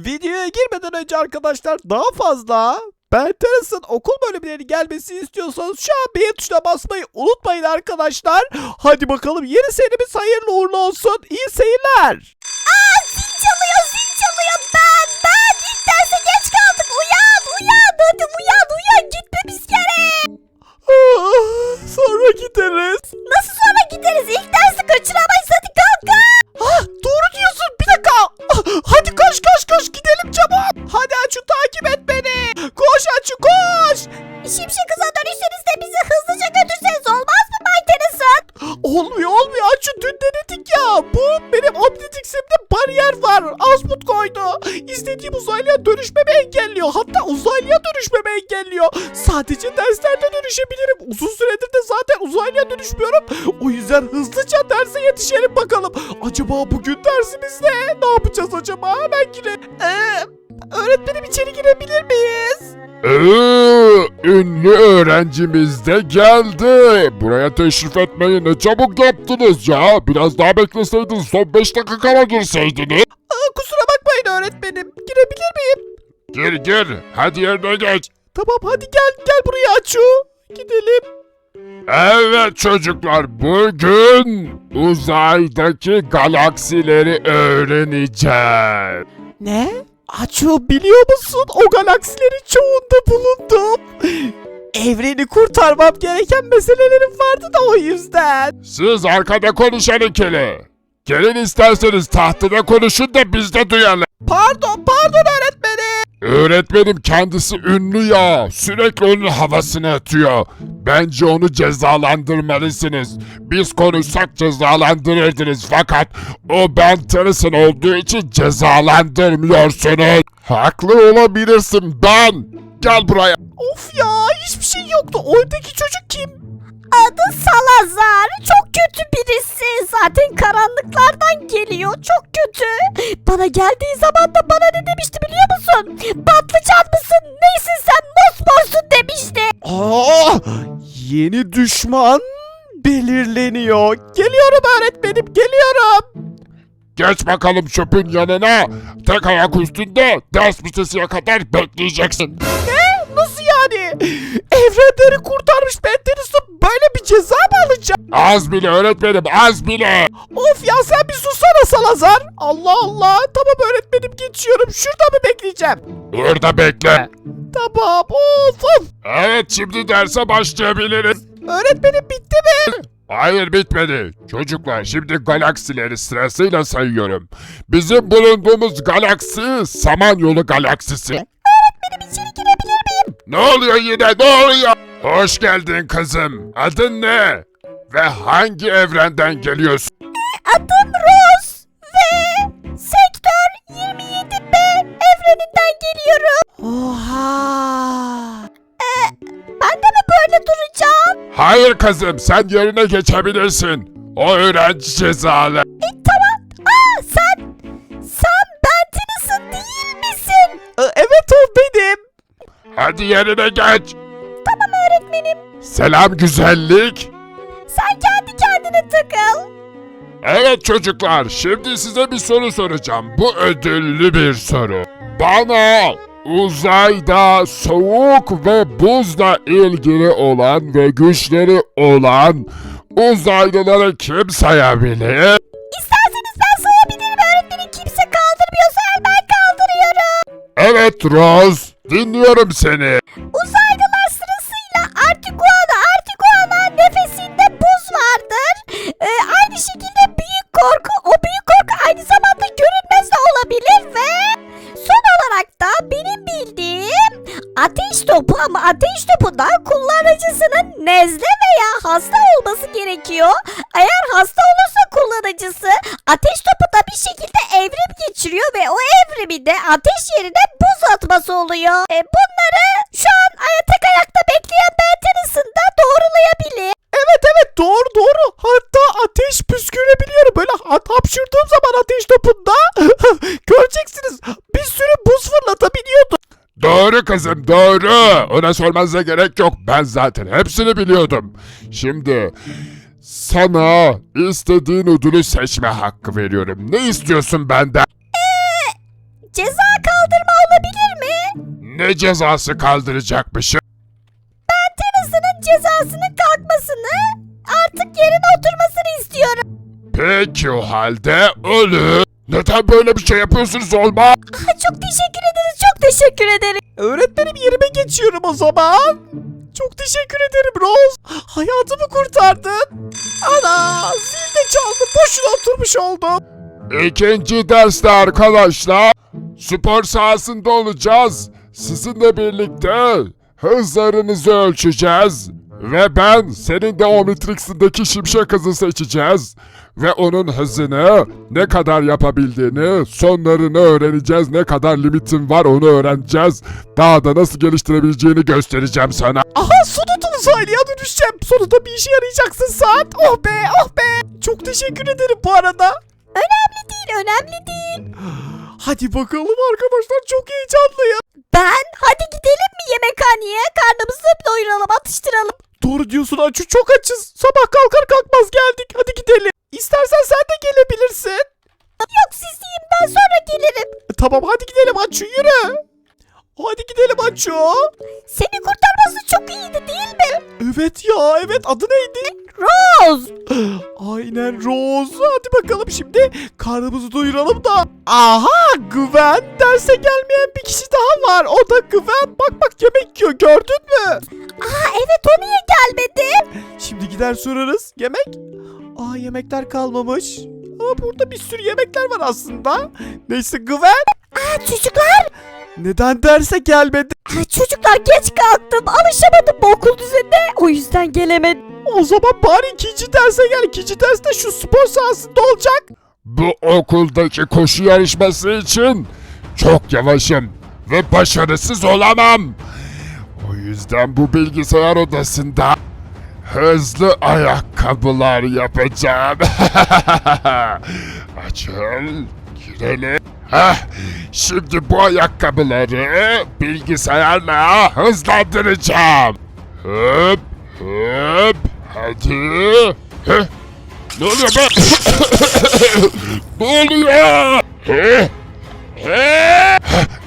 Videoya girmeden önce arkadaşlar daha fazla Ben Teras'ın okul bölümleri gelmesini istiyorsanız şu an beğen tuşuna basmayı unutmayın arkadaşlar. Hadi bakalım yeni serimiz hayırlı uğurlu olsun. İyi seyirler. Zil çalıyor zil çalıyor ben ben ilk derse geç kaldık uyan uyan hadi uyan uyan gitmemiz gerek. Ah, Sonra gideriz. Nasıl sonra gideriz ilk dersi kaçıramayız hadi kalk kalk. O yüzden hızlıca derse yetişelim bakalım. Acaba bugün dersimiz ne? Ne yapacağız acaba? Ben gire... Ee, öğretmenim içeri girebilir miyiz? Ee, ünlü öğrencimiz de geldi. Buraya teşrif etmeyi ne çabuk yaptınız ya. Biraz daha bekleseydiniz son 5 dakika kala girseydiniz. Aa, kusura bakmayın öğretmenim. Girebilir miyim? Gir gir. Hadi yerine geç. Tamam hadi gel gel buraya Açu. Gidelim. Evet çocuklar bugün uzaydaki galaksileri öğreneceğiz. Ne? Açu biliyor musun? O galaksilerin çoğunda bulundum. Evreni kurtarmam gereken meselelerim vardı da o yüzden. Siz arkada konuşan ikili. Gelin isterseniz tahtada konuşun da biz de duyalım. Pardon pardon öğretmenim. Öğretmenim kendisi ünlü ya. Sürekli onun havasını atıyor. Bence onu cezalandırmalısınız. Biz konuşsak cezalandırırdınız fakat o Ben Tennyson olduğu için cezalandırmıyorsunuz. Haklı olabilirsin ben. Gel buraya. Of ya hiçbir şey yoktu. Oradaki çocuk kim? Adı Salazar çok kötü birisi zaten karanlıklardan geliyor çok kötü. Bana geldiği zaman da bana ne demişti biliyor musun? Patlıcan mısın neysin sen mosmorsun demişti. Aa, yeni düşman belirleniyor. Geliyorum öğretmenim geliyorum. Geç bakalım çöpün yanına. Tek ayak üstünde ders bitesiye kadar bekleyeceksin. Nasıl yani? Evrenleri kurtarmış Ben Tennyson böyle bir ceza mı alacak? Az bile öğretmenim az bile. Of ya sen bir sussana Salazar. Allah Allah. Tamam öğretmenim geçiyorum. Şurada mı bekleyeceğim? Burada bekle. Tamam. Of of. Evet şimdi derse başlayabiliriz. Öğretmenim bitti mi? Hayır bitmedi. Çocuklar şimdi galaksileri sırasıyla sayıyorum. Bizim bulunduğumuz galaksi Samanyolu galaksisi. Benim içeri girebilir miyim? Ne oluyor yine ne oluyor? Hoş geldin kızım. Adın ne? Ve hangi evrenden geliyorsun? Adım Rose ve sektör 27B evreninden geliyorum. Oha. Ben de mi böyle duracağım? Hayır kızım sen yerine geçebilirsin. O öğrenci cezalı. Hadi yerine geç. Tamam öğretmenim. Selam güzellik. Sen kendi kendine takıl. Evet çocuklar, şimdi size bir soru soracağım. Bu ödüllü bir soru. Bana uzayda soğuk ve buzla ilgili olan ve güçleri olan uzaylıları kim sayabilir? İsterseniz ben sayabilirim öğretmenim. Kimse kaldırmıyorsa ben kaldırıyorum. Evet Rose, dinliyorum seni. Uzaylılar sırasıyla Artiguana, Artiguana nefesinde buz vardır. Ee, aynı şekilde büyük korku, o büyük korku aynı zamanda görünmez de olabilir ve son olarak da benim bildiğim ateş topu ama ateş topunda kullanıcısının nezle veya hasta olması gerekiyor. Oluyor. E, bunları şu an tek ayakta bekleyen da doğrulayabilir. Evet evet doğru doğru. Hatta ateş püskürebiliyorum. Böyle ha- hapşırdığım zaman ateş topunda göreceksiniz. Bir sürü buz fırlatabiliyordu. Doğru kızım doğru. Ona sormanıza gerek yok. Ben zaten hepsini biliyordum. Şimdi sana istediğin ödülü seçme hakkı veriyorum. Ne istiyorsun benden? ceza kaldırma olabilir mi? Ne cezası kaldıracakmışım? Terasının cezasının kalkmasını artık yerine oturmasını istiyorum. Peki o halde ölü. Neden böyle bir şey yapıyorsunuz olma? Aa, çok teşekkür ederiz çok teşekkür ederim. Öğretmenim yerime geçiyorum o zaman. Çok teşekkür ederim Rose. Hayatımı kurtardın. Ana zil de çaldı. Boşuna oturmuş oldum. İkinci derste arkadaşlar spor sahasında olacağız. Sizinle birlikte hızlarınızı ölçeceğiz. Ve ben senin de Omnitrix'indeki şimşek hızı seçeceğiz. Ve onun hızını ne kadar yapabildiğini, sonlarını öğreneceğiz. Ne kadar limitin var onu öğreneceğiz. Daha da nasıl geliştirebileceğini göstereceğim sana. Aha sonunda uzaylıya dönüşeceğim. Sonunda bir işe yarayacaksın saat. Oh be oh be. Çok teşekkür ederim bu arada. Önemli değil önemli değil. Hadi bakalım arkadaşlar çok heyecanlıyım. Ben hadi gidelim mi yemekhaneye karnımızı doyuralım atıştıralım. Doğru diyorsun Açu çok açız. Sabah kalkar kalkmaz geldik. Hadi gidelim. İstersen sen de gelebilirsin. Yok siz yiyin ben sonra gelirim. E, Tamam hadi gidelim Açu yürü. Hadi gidelim Açu. Seni kurtarması çok iyiydi değil mi? Evet ya evet adı neydi? Rose. Aynen Rose. Hadi bakalım şimdi karnımızı doyuralım da. Aha Güven derse gelmeyen bir kişi daha var. O da Güven. Bak bak yemek yiyor gördün mü? Aa evet o niye gelmedi? Şimdi gider sorarız. Yemek? Aa yemekler kalmamış. Ama burada bir sürü yemekler var aslında. Neyse Güven. Aa çocuklar. Neden derse gelmedi? Aa, çocuklar geç kalktım alışamadım bu okul düzenine o yüzden gelemedim. O zaman bari ikinci derse gel. İkinci derste şu spor sahasında olacak. Bu okuldaki koşu yarışması için çok yavaşım ve başarısız olamam. O yüzden bu bilgisayar odasında hızlı ayakkabılar yapacağım. Açıl, girelim. Heh, şimdi bu ayakkabıları bilgisayarla hızlandıracağım. Hop, hop, hadi. Heh, ne oluyor be? ne oluyor? He? He?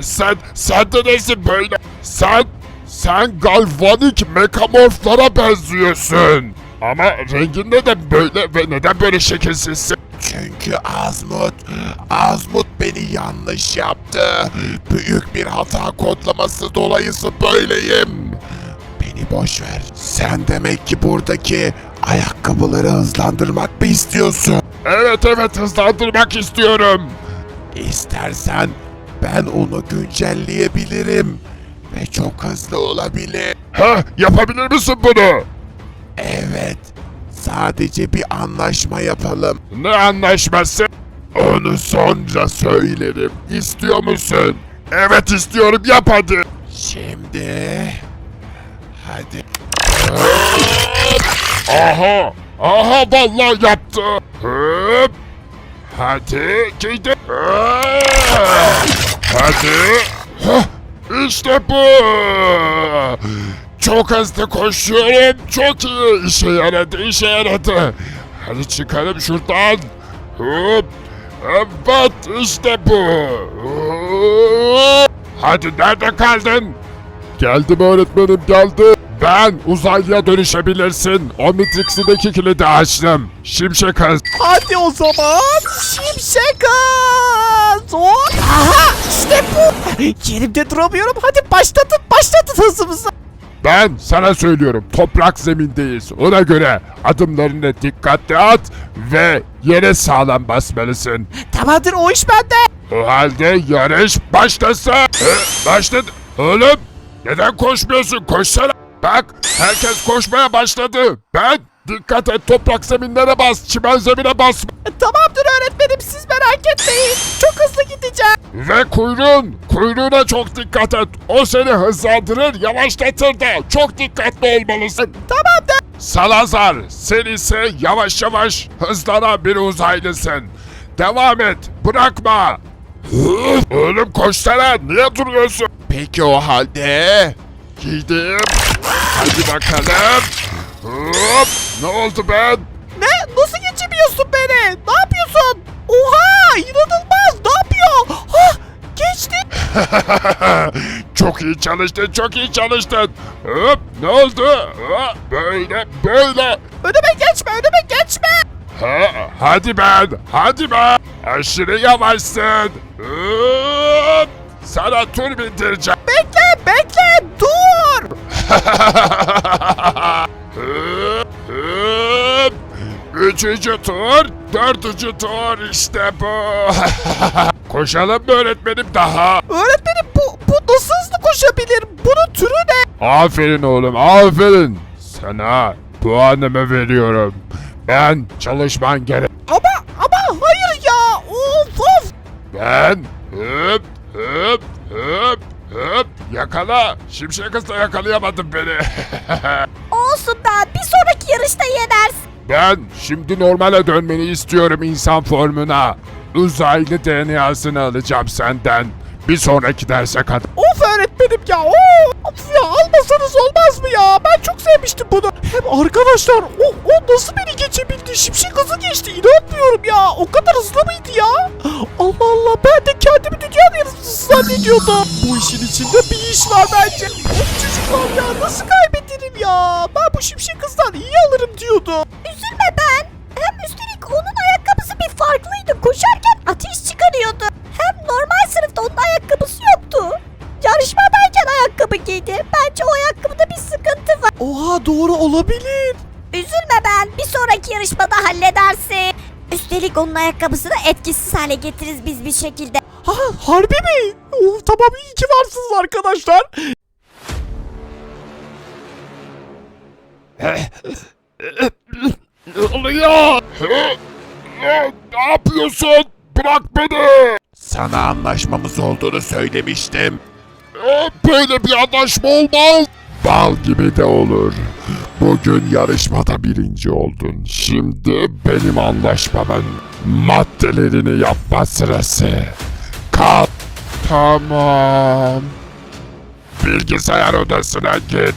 Sen, sen de nesin böyle? Sen, sen galvanik mekamorflara benziyorsun. Ama renginde de böyle ve neden böyle şekilsizsin? Çünkü Azmut, Azmut beni yanlış yaptı. Büyük bir hata kodlaması dolayısı böyleyim. Beni boş ver. Sen demek ki buradaki ayakkabıları hızlandırmak mı istiyorsun? Evet evet hızlandırmak istiyorum. İstersen ben onu güncelleyebilirim. Ve çok hızlı olabilir. Ha yapabilir misin bunu? Evet. Sadece bir anlaşma yapalım. Ne anlaşması? Onu sonra söylerim. İstiyor musun? Evet istiyorum yap hadi. Şimdi... Hadi. Aha! Aha vallahi yaptı. Hop! Hadi gidi. Hadi. Hah, İşte bu. Çok hızlı koşuyorum. Çok iyi. İşe yaradı, işe yaradı. Hadi çıkalım şuradan. Hop. Evet işte bu. Hadi nerede kaldın? Geldim öğretmenim geldi. Ben uzaylıya dönüşebilirsin. Omnitrix'indeki kilidi açtım. Şimşek hız. Hadi o zaman şimşek. Hop. Aha işte bu. Yerimde duramıyorum. Hadi başlatın başlatın hızımızı. Ben sana söylüyorum toprak zemindeyiz. Ona göre adımlarını dikkatli at ve yere sağlam basmalısın. Tamamdır o iş bende. O halde yarış başlasın. Hı, Başladı. Oğlum neden koşmuyorsun? Koşsana. Bak herkes koşmaya başladı. Ben dikkat et toprak zeminlere bas. Çimen zemine bas. Tamamdır öğretmenim siz merak etmeyin. Çok hızlı gideceğim. Ve kuyruğun, kuyruğuna çok dikkat et. O seni hızlandırır, yavaşlatır da. Çok dikkatli olmalısın. Tamamdır. Salazar, sen ise yavaş yavaş hızlanan bir uzaylısın. Devam et, bırakma. Oğlum koşsana, niye duruyorsun? Peki o halde... Giydim. Hadi bakalım. Hop, ne oldu ben? Ne? Nasıl geçemiyorsun beni? Ne yapıyorsun? Oha inanılmaz. Ne yapıyor? Ha, çok iyi çalıştın, çok iyi çalıştın. Hop, ne oldu? Ha, böyle, böyle. Önüme geçme önüme geçme. Ha, hadi ben, hadi ben. Aşırı yavaşsın. Hop, sana tur bindireceğim. Bekle bekle dur. Hop. Üçüncü tur, dördüncü tur işte bu. Koşalım mı öğretmenim daha? Öğretmenim bu, bu nasıl hızlı koşabilir? Bunun türü ne? Aferin oğlum, aferin. Sana puanımı veriyorum. Ben çalışman gerek. Ama ama hayır ya. Of of. Ben hıp hıp hıp hıp yakala. Şimşek hızla yakalayamadın beni. Olsun ben bir sonraki yarışta yenersin. Ben şimdi normale dönmeni istiyorum insan formuna. Uzaylı DNA'sını alacağım senden. Bir sonraki derse kadar. Of öğretmenim ya. Of, ya almasanız olmaz mı ya? Ben çok sevmiştim bunu. Hem arkadaşlar o, o nasıl beni geçebildi? Şimşek hızı geçti. İnanmıyorum ya. O kadar hızlı mıydı ya? Allah Allah ben de kendimi dünyanın yarısı zannediyordum. Bu işin içinde bir iş var bence. Of çocuklar ya nasıl kaybederim ya? Ben bu şimşek hızdan iyi alırım diyordum. Olabilir. Üzülme ben. Bir sonraki yarışmada halledersin. Üstelik onun ayakkabısını etkisiz hale getiririz biz bir şekilde. Ha harbi mi? Of tamam iyi ki varsınız arkadaşlar. Ne oluyor? Ne yapıyorsun? Bırak beni. Sana anlaşmamız olduğunu söylemiştim. Ee, Böyle bir anlaşma olmaz. Bal gibi de olur. Bugün yarışmada birinci oldun. Şimdi benim anlaşmamın maddelerini yapma sırası. Kalk. Tamam. Bilgisayar odasına git.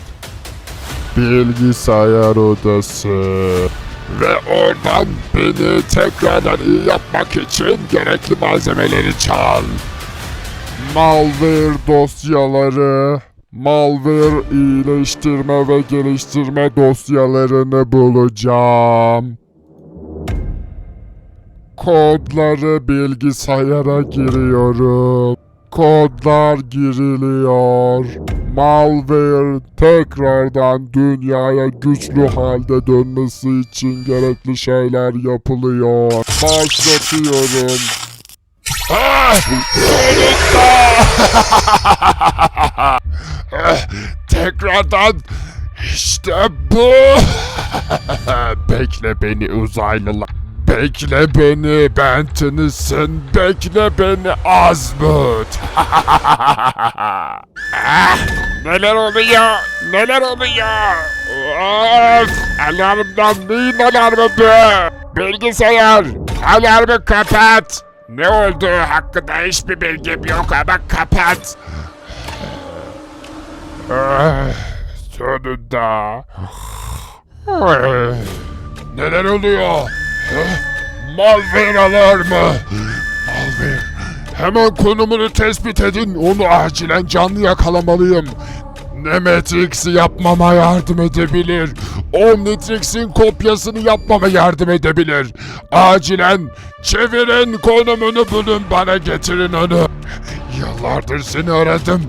Bilgisayar odası. Ve oradan beni tekrardan iyi yapmak için gerekli malzemeleri çal malware dosyaları, malware iyileştirme ve geliştirme dosyalarını bulacağım. Kodları bilgisayara giriyorum. Kodlar giriliyor. Malware tekrardan dünyaya güçlü halde dönmesi için gerekli şeyler yapılıyor. Başlatıyorum. Ah! Sonunda! Tekrardan işte bu. Bekle beni uzaylılar. Bekle beni Bentonison. Bekle beni Azmut. ah, neler oluyor? Neler oluyor? Of! Alarmdan neyin alarmı bu? Bilgisayar! Alarmı kapat! Ne oldu hakkında hiçbir bilgim yok ama kapat. Ah, Sonunda. Neler oluyor? Ah, Malware alarmı. Malware. Hemen konumunu tespit edin. Onu acilen canlı yakalamalıyım. Nemetrix'i yapmama yardım edebilir. Omnitrix'in kopyasını yapmama yardım edebilir. Acilen çevirin konumunu bulun bana getirin onu. Yıllardır seni aradım.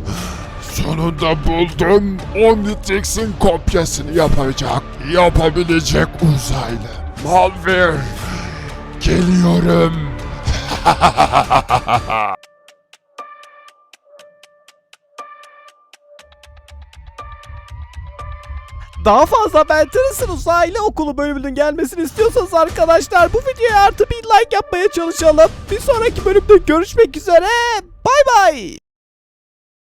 Sonunda buldum. Omnitrix'in kopyasını yapacak, yapabilecek uzaylı. Malware. Geliyorum. Daha fazla Ben Tennyson uzaylı okulu bölümünün gelmesini istiyorsanız arkadaşlar bu videoya artı bir like yapmaya çalışalım. Bir sonraki bölümde görüşmek üzere. Bay bay.